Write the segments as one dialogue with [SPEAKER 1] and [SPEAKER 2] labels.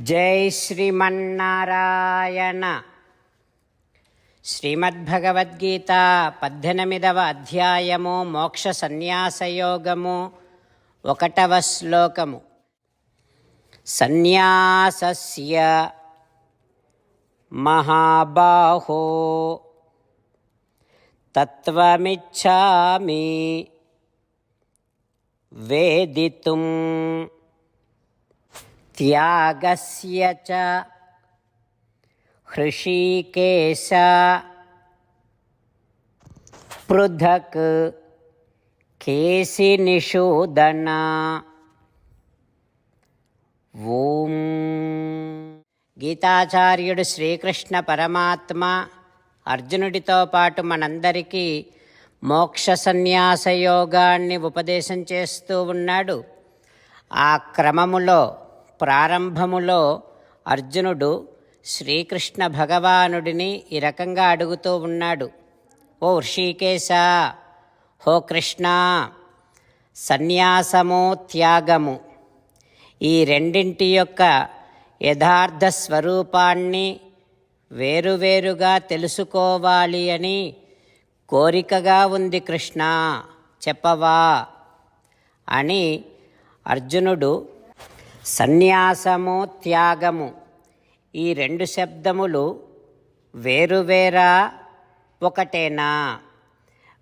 [SPEAKER 1] జై శ్రీమన్నారాయణ. శ్రీమద్భగవద్గీత పద్దెనిమిదవ అధ్యాయము మోక్ష సన్యాసయోగము ఒకటవ శ్లోకము. సన్యాసస్య మహాబాహో తత్వమిచ్చామి వేదితుం त्यागस्य च हृषीकेश पृथक् केशिनिषूदन ఓం గీతాచార్యుడు శ్రీకృష్ణ పరమాత్మ అర్జునుడితో పాటు మనందరికీ మోక్ష సన్యాస యోగాన్ని ఉపదేశం చేస్తూ ఉన్నాడు ఆ క్రమములో ప్రారంభములో అర్జునుడు శ్రీకృష్ణ భగవానుడిని ఈ రకంగా అడుగుతూ ఉన్నాడు. ఓ ఋషికేశ హో కృష్ణ సన్యాసము త్యాగము. ఈ రెండింటి యొక్క యథార్థ స్వరూపాన్ని వేరువేరుగా తెలుసుకోవాలి అని కోరికగా ఉంది కృష్ణ చెప్పవా? అని అర్జునుడు సన్యాసము త్యాగము ఈ రెండు శబ్దములు వేరువేరా ఒకటేనా?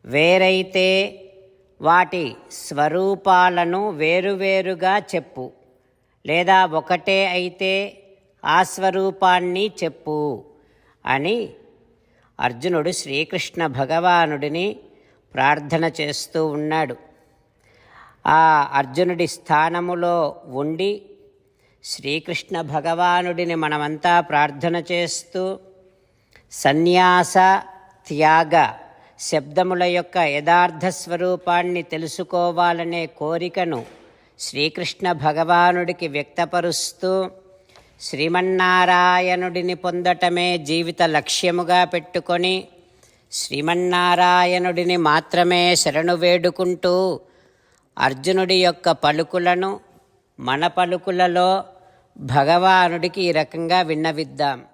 [SPEAKER 1] వేరైతే వాటి స్వరూపాలను వేరువేరుగా చెప్పు లేదా ఒకటే అయితే ఆ స్వరూపాన్ని చెప్పు అని అర్జునుడు శ్రీకృష్ణ భగవానుడిని ప్రార్థన చేస్తూ ఉన్నాడు. ఆ అర్జునుడి స్థానములో ఉండి శ్రీకృష్ణ భగవానుడిని మనమంతా ప్రార్థన చేస్తూ సన్యాస త్యాగ శబ్దముల యొక్క యథార్థ స్వరూపాన్ని తెలుసుకోవాలనే కోరికను శ్రీకృష్ణ భగవానుడికి వ్యక్తపరుస్తూ శ్రీమన్నారాయణుడిని పొందటమే జీవిత లక్ష్యముగా పెట్టుకొని శ్రీమన్నారాయణుడిని మాత్రమే శరణు వేడుకుంటూ అర్జునుడి యొక్క పలుకులను మన పలుకులలో భగవానుడికి ఈ రకంగా విన్నవిద్దాం.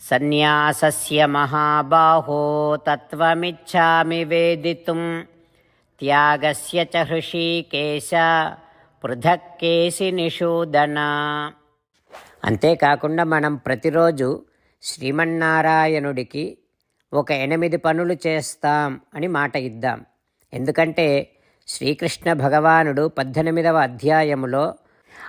[SPEAKER 1] సన్యాసస్య మహాబాహో తత్వమిచ్చామి వేదితుం. త్యాగస్య చ హృషీకేశ పృథక్కేసి నిషూదన అంతేకాకుండా మనం ప్రతిరోజు శ్రీమన్నారాయణుడికి ఒక ఎనిమిది పనులు చేస్తాం అని మాట ఇద్దాం. ఎందుకంటే శ్రీకృష్ణ భగవానుడు పద్దెనిమిదవ అధ్యాయములో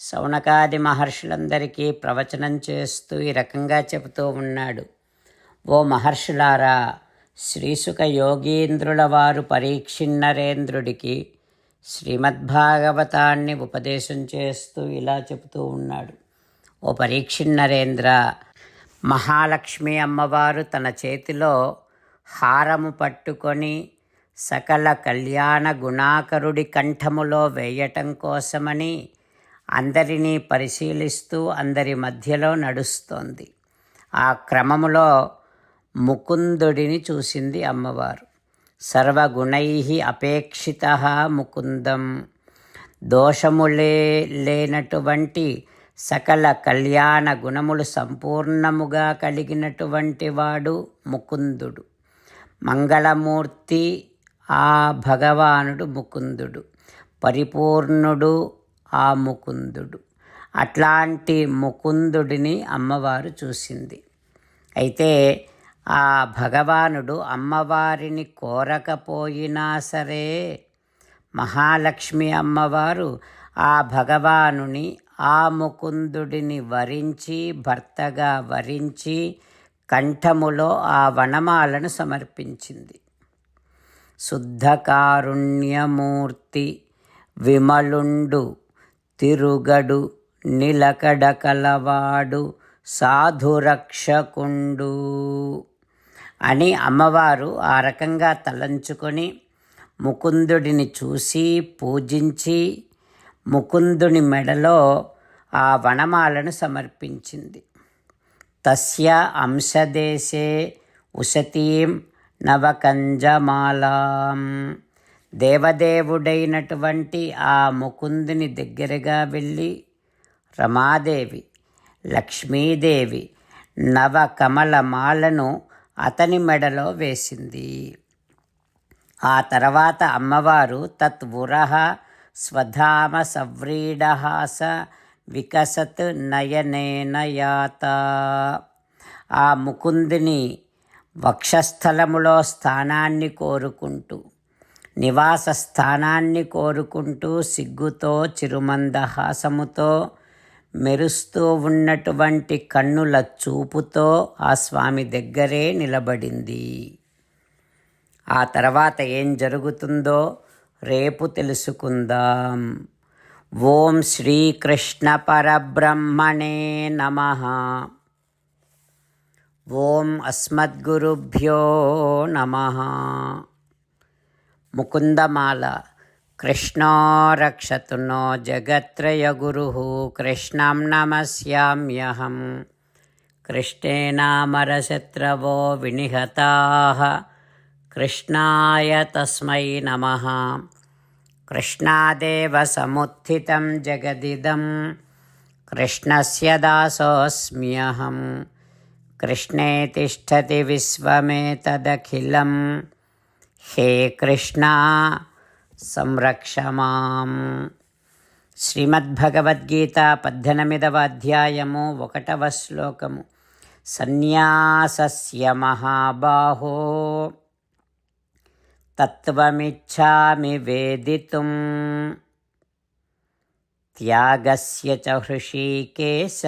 [SPEAKER 1] శౌనకాది మహర్షులందరికీ ప్రవచనం చేస్తూ ఈ రకంగా చెబుతూ ఉన్నాడు. ఓ మహర్షులారా శ్రీసుక యోగీంద్రుల వారు పరీక్షిన్నరేంద్రుడికి శ్రీమద్భాగవతాన్ని ఉపదేశం చేస్తూ ఇలా చెబుతూ ఉన్నాడు. ఓ పరీక్షిన్నరేంద్ర మహాలక్ష్మి అమ్మవారు తన చేతిలో హారము పట్టుకొని సకల కళ్యాణ గుణాకరుడి కంఠములో వేయటం కోసమని అందరినీ పరిశీలిస్తూ అందరి మధ్యలో నడుస్తోంది. ఆ క్రమములో ముకుందుడిని చూసింది అమ్మవారు. సర్వగుణై అపేక్షిత ముకుందం. దోషములే లేనటువంటి సకల కళ్యాణ గుణములు సంపూర్ణముగా కలిగినటువంటి వాడు ముకుందుడు. మంగళమూర్తి ఆ భగవానుడు ముకుందుడు. పరిపూర్ణుడు ఆ ముకుందుడు. అట్లాంటి ముకుందుడిని అమ్మవారు చూసింది. అయితే ఆ భగవానుడు అమ్మవారిని కోరకపోయినా సరే మహాలక్ష్మి అమ్మవారు ఆ భగవానుని ఆ ముకుందుడిని వరించి భర్తగా వరించి కంఠములో ఆ వనమాలను సమర్పించింది. శుద్ధకారుణ్యమూర్తి విమలుండు తిరుగడు నిలకడకలవాడు సాధురక్షకుండు అని అమ్మవారు ఆ రకంగా తలంచుకొని ముకుందుడిని చూసి పూజించి ముకుందుని మెడలో ఆ వనమాలను సమర్పించింది. తస్య అంశదేశే ఉశతీం నవకంజమాలాం. దేవదేవుడైనటువంటి ఆ ముకుందుని దగ్గరగా వెళ్ళి రమాదేవి లక్ష్మీదేవి నవకమలమాలను అతని మెడలో వేసింది. ఆ తర్వాత అమ్మవారు తత్వురహ స్వధామ సవ్రీడహాస వికసత్ నయనేన యాత. ఆ ముకుందుని వక్షస్థలములో స్థానాన్ని కోరుకుంటూ నివాస స్థానాన్ని కోరుకుంటూ సిగ్గుతో చిరుమందహాసముతో మెరుస్తూ ఉన్నటువంటి కన్నుల చూపుతో ఆ స్వామి దగ్గరే నిలబడింది. ఆ తర్వాత ఏం జరుగుతుందో రేపు తెలుసుకుందాం. ఓం శ్రీకృష్ణ పరబ్రహ్మణే నమ. ఓం అస్మద్గురుభ్యో నమ. मुकुन्दमाला कृष्णो रक्षतु नो जगत्रयगुरुः कृष्णं नमस्याम्यहं कृष्णेनामरशत्रवो विनिहताः। कृष्णाय तस्म नम। कृष्णादेव समुत्थितं कृष्ण से दासोऽस्म्यहं कृष्णे तिष्ठति विश्वमेतदखिलम्। హే కృష్ణ సంరక్ష మాం శ్రీమద్భగవద్గీత పద్దెనిమిదవ అధ్యాయము ఒకటవ శ్లోకము సన్యాసస్య మహాబాహో తత్వమిచ్చామి వేదితుం త్యాగస్య చ హృషీకేశ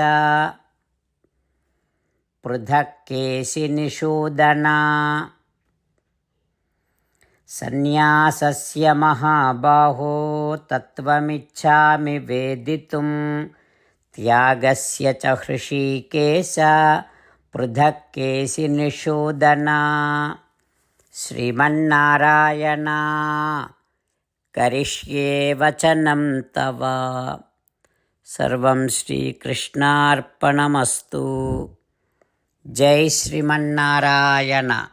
[SPEAKER 1] పృథక్ కేశినిషూదనా సన్యాసస్య మహాబాహో తత్వమిచ్చామి వేదితుం. త్యాగస్య చ హృషీకేశ పృథక్ కేసి నిషూదనా. శ్రీమన్నారాయణ కరిష్యే వచనం తవ. సర్వం శ్రీకృష్ణార్పణమస్తు. జై శ్రీమన్నారాయణ.